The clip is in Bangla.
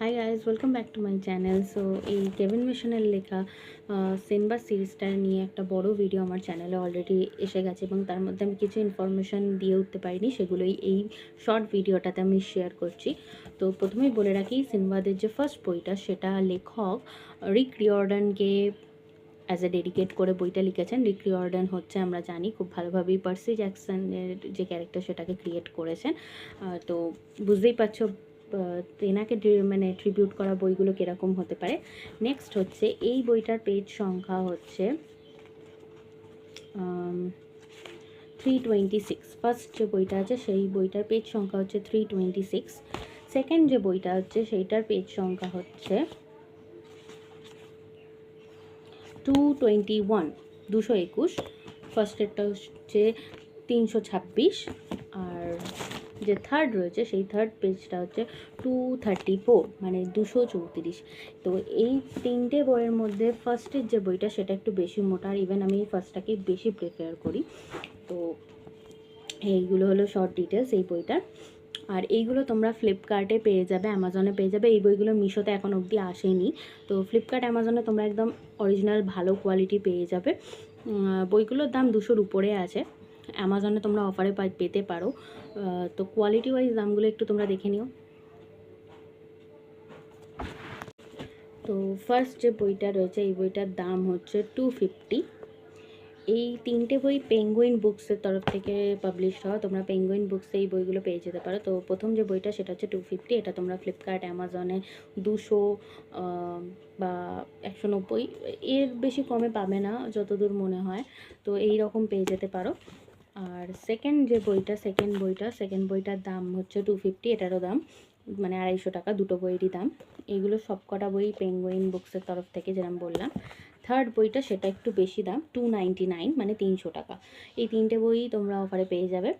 Hi guys welcome back to my channel so এই কেভিন মিশনের লেখা সিনবা সিরিজটা নিয়ে একটা বড় ভিডিও আমার চ্যানেলে অলরেডি এসে গেছে এবং তার মধ্যে আমি কিছু ইনফরমেশান দিয়ে উঠতে পারিনি, সেগুলোই এই শর্ট ভিডিওটাতে আমি শেয়ার করছি। তো প্রথমেই বলে রাখি সিনবাদের যে ফার্স্ট বইটা সেটা লেখক রিক রিওর্ডানকে অ্যাজ এ ডেডিকেট করে বইটা লিখেছেন। রিক রিওর্ডান হচ্ছে, আমরা জানি, খুব ভালোভাবেই পার্সি জ্যাকসনের যে ক্যারেক্টার সেটাকে ক্রিয়েট করেছেন। তো বুঝতেই পারছ তেনাকে মানে ট্রিবিউট করা বইগুলো কীরকম হতে পারে। নেক্সট হচ্ছে, এই বইটার পেজ সংখ্যা হচ্ছে থ্রি টোয়েন্টি সিক্স ফার্স্ট যে বইটা আছে, সেই বইটার পেজ সংখ্যা হচ্ছে থ্রি টোয়েন্টি সিক্স সেকেন্ড যে বইটা হচ্ছে, সেইটার পেজ সংখ্যা হচ্ছে টু টোয়েন্টি ওয়ান দুশো একুশ। ফার্স্টেরটা হচ্ছে তিনশো ছাব্বিশ। আর যে থার্ড রয়েছে, সেই থার্ড পেজটা হচ্ছে টু থার্টি ফোর মানে দুশো চৌত্রিশ। তো এই তিনটে বইয়ের মধ্যে ফার্স্টের যে বইটা, সেটা একটু বেশি মোটা আর ইভেন আমি এই ফার্স্টটাকে বেশি প্রেফার করি। তো এইগুলো হলো শর্ট ডিটেলস এই বইটার আর এইগুলো তোমরা ফ্লিপকার্টে পেয়ে যাবে অ্যামাজনে পেয়ে যাবে। এই বইগুলো মিশোতে এখন অবধি আসেনি। তো ফ্লিপকার্ট অ্যামাজনে তোমরা একদম অরিজিনাল ভালো কোয়ালিটি পেয়ে যাবে। বইগুলোর দাম দুশোর উপরে আছে। অ্যামাজনে তোমরা অফারে পেতে পারো। তো কোয়ালিটি ওয়াইজ দামগুলো একটু তোমরা দেখে নিও। তো ফার্স্ট যে বইটা রয়েছে, এই বইটার দাম হচ্ছে টু ফিফটি এই তিনটে বই পেঙ্গুইন বুকসের তরফ থেকে পাবলিশ হওয়া। তোমরা পেঙ্গুইন বুকসে এই বইগুলো পেয়ে যেতে পারো। তো প্রথম যে বইটা, সেটা হচ্ছে টু ফিফটি এটা তোমরা ফ্লিপকার্ট অ্যামাজনে দুশো বা একশো নব্বই। এর বেশি কমে পাবে না, যতদূর মনে হয়। তো এই রকম পেয়ে যেতে পারো। আর সেকেন্ড যে বইটা সেকেন্ড বইটা সেকেন্ড বইটার দাম হচ্ছে টু ফিফটি এটারও দাম মানে আড়াইশো টাকা, দুটো বইয়েরই দাম। এইগুলো সব কটা বই পেঙ্গুইন বুকসের তরফ থেকে যেরকম বললাম। থার্ড বইটা সেটা একটু বেশি দাম টু নাইনটি নাইন মানে তিনশো টাকা। এই তিনটে বই তোমরা অফারে পেয়ে যাবে।